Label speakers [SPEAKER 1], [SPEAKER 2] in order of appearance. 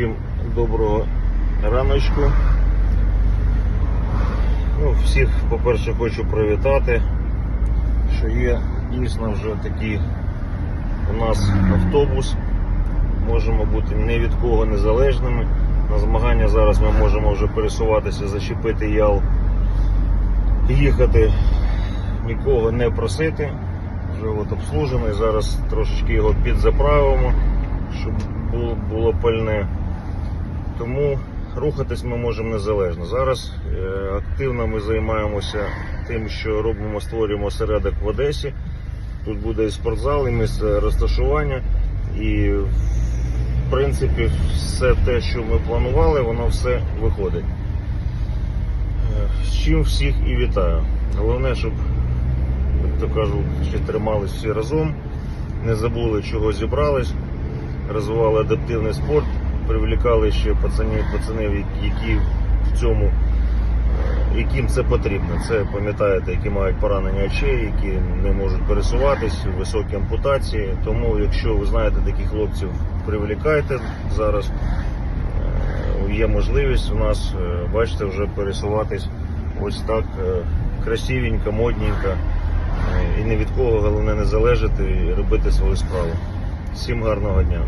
[SPEAKER 1] Всім доброго раночку. Ну, всіх, по-перше, хочу привітати, що є дійсно вже такий у нас автобус. Можемо бути ні від кого незалежними. На змагання зараз ми можемо вже пересуватися, зачепити ял, їхати, нікого не просити. Вже от обслужений. Зараз трошечки його підзаправимо, щоб було, пальне. Тому рухатись ми можемо незалежно. Зараз е, активно ми займаємося тим, що робимо, створюємо осередок в Одесі. Тут буде і спортзал, і місце розташування. І в принципі все те, що ми планували, воно все виходить. Е, З чим всіх і вітаю. Головне, щоб, як то кажуть, ще тримались всі разом, не забули, чого зібрались, розвивали адаптивний спорт, привлікали ще пацанів, пацанів, які в цьому, е, яким це потрібно. Це пам'ятаєте, які мають поранення очей, які не можуть пересуватись, високі ампутації. Тому, якщо ви знаєте таких хлопців, привлікайте зараз. Е, Є можливість у нас, е, бачите, вже пересуватись ось так красивенько, модненько. І ні від кого головне не залежати і робити свою справу. Всім гарного дня.